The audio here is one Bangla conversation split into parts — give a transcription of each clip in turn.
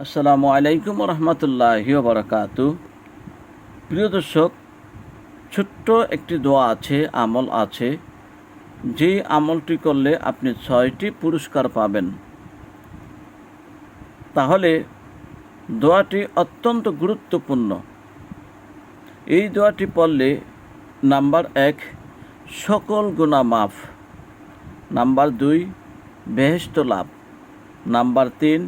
আসসালামু আলাইকুম রহমতুল্লাহ বারাকাতু। প্রিয় দর্শক, ছোট্ট একটি দোয়া আছে, আমল আছে। যে আমলটি করলে আপনি ছয়টি পুরস্কার পাবেন। তাহলে দোয়াটি অত্যন্ত গুরুত্বপূর্ণ। এই দোয়াটি পড়লে নাম্বার এক, সকল গুণা মাফ। নাম্বার দুই বেহেস্ত লাভ। নাম্বার তিন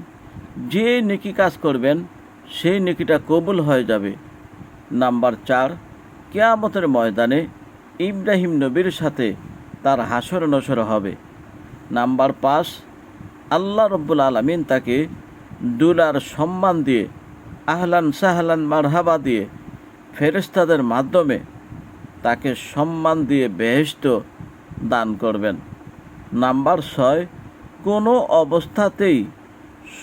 যে নেকি কাজ করবেন, সেই নেকিটা কবুল হয়ে যাবে। নাম্বার চার, কেয়ামতের ময়দানে ইব্রাহিম নবীর সাথে তার হাসর নসর হবে। নাম্বার পাঁচ, আল্লাহ রব্বুল আলমিন তাকে দুলার সম্মান দিয়ে, আহলান সাহলান মারহাবা দিয়ে ফেরেস্তাদের মাধ্যমে তাকে সম্মান দিয়ে বেহেস্ত দান করবেন। নাম্বার ছয়, কোনো অবস্থাতেই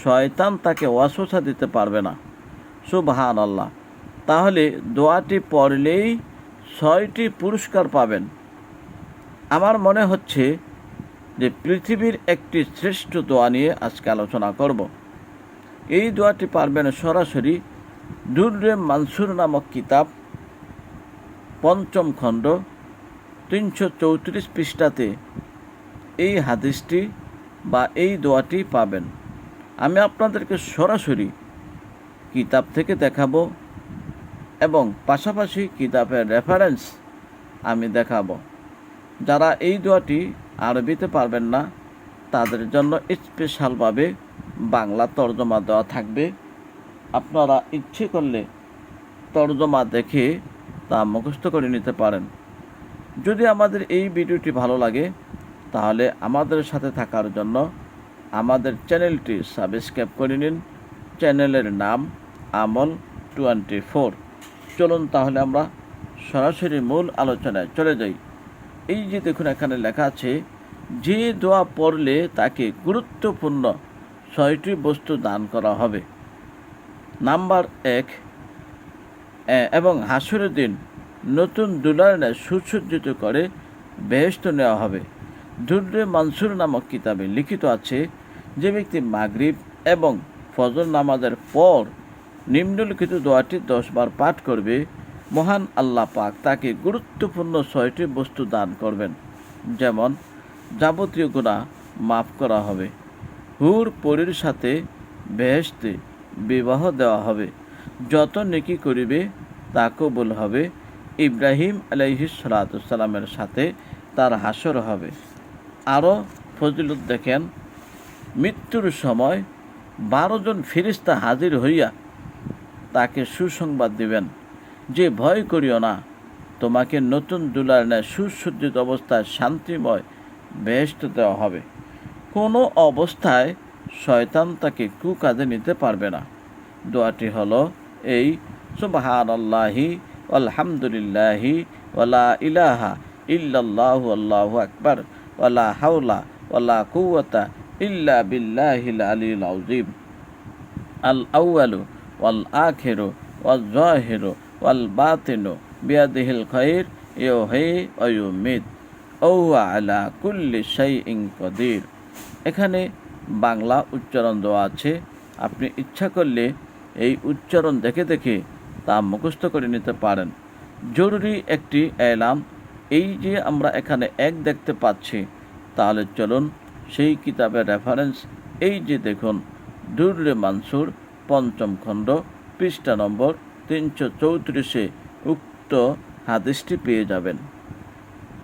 শয়তান তাকে ওয়াসওয়াসা দিতে পারবে না। সুবহান আল্লাহ তাহলে দোয়াটি পড়লেই ছয়টি পুরস্কার পাবেন। আমার মনে হচ্ছে যে পৃথিবীর একটি শ্রেষ্ঠ দোয়া নিয়ে আজকে আলোচনা করব। এই দোয়াটি পারবেন সরাসরি দুর্রে মানসুর নামক কিতাব, পঞ্চম খণ্ড, তিনশো চৌত্রিশ পৃষ্ঠাতে এই হাদিসটি বা এই দোয়াটি পাবেন। আমি আপনাদেরকে সরাসরি কিতাব থেকে দেখাবো এবং পাশাপাশি কিতাবের রেফারেন্স আমি দেখাবো। যারা এই দোয়াটি আরবিতে পারবেন না, তাদের জন্য স্পেশালভাবে বাংলা তর্জমা দেওয়া থাকবে। আপনারা ইচ্ছে করলে তর্জমা দেখে তা মুখস্থ করে নিতে পারেন। যদি আমাদের এই ভিডিওটি ভালো লাগে, তাহলে আমাদের সাথে থাকার জন্য আমাদের চ্যানেলটি সাবস্ক্রাইব করে নিন। চ্যানেলের নাম আমল টোয়েন্টি ফোর। চলুন তাহলে আমরা সরাসরি মূল আলোচনায় চলে যাই। এই যে দেখুন, এখানে লেখা আছে, যে দোয়া পড়লে তাকে গুরুত্বপূর্ণ ছয়টি বস্তু দান করা হবে। নাম্বার এক এবং হাসুরের দিন নতুন দুলারনে সুসজ্জিত করে বেহেস্ত নেওয়া হবে। দুর্রে মানসুর নামক কিতাবে লিখিত আছে যে ব্যক্তি মাগরিব এবং ফজর নামাজের পর নিম্নলিখিত দোয়াটি দশবার পাঠ করবে, মহান আল্লাহ পাক তাকে গুরুত্বপূর্ণ ছয়টি বস্তু দান করবেন। যেমন, যাবতীয় গুণা মাফ করা হবে, হুর পরীর সাথে বেহেস্তে বিবাহ দেওয়া হবে, যত নেকি করিবে তা কবুল হবে, ইব্রাহিম আলাইহিস সালাতামের সাথে তার হাসর হবে। আরও ফজিলত দেখেন মৃত্যুর সময় বারো জন ফিরিস্তা হাজির হইয়া তাকে সুসংবাদ দিবেন। যে ভয় করিও না, তোমাকে নতুন দুলার ন্যায় সুসজ্জিত অবস্থায় শান্তিময় বেহেস্ত দেওয়া হবে। কোনো অবস্থায় শয়তান তাকে কুকাজে নিতে পারবে না। দোয়াটি হলো এই সুবাহান আল্লাহি আলহামদুলিল্লাহি ওলা ইলাহা ইল্লাল্লাহু আল্লাহু আকবার ওয়ালা হাওলা ওয়ালা কুওয়াতা ইল্লা বিল্লাহিল আলিল আউজিম আল আউয়ালু ওয়াল আখিরু ওয়াল জাহিরু ওয়াল বাতিনু বিয়াদিহিল খাইর, ইউহি ওয়া ইউমিত ওয়া আলা কুল্লি শাইইন কদির। এখানে বাংলা উচ্চারণ দেওয়া আছে। আপনি ইচ্ছা করলে এই উচ্চারণ দেখে দেখে তা মুখস্থ করে নিতে পারেন। জরুরি একটি এলাম, এই যে আমরা এখানে এক দেখতে পাচ্ছি, তাহলে চলুন সেই কিতাবের রেফারেন্স এই যে দেখুন দুর্লে মানসুর, পঞ্চম খণ্ড, পৃষ্ঠা নম্বর তিনশো চৌত্রিশে উক্ত হাদিসটি পেয়ে যাবেন।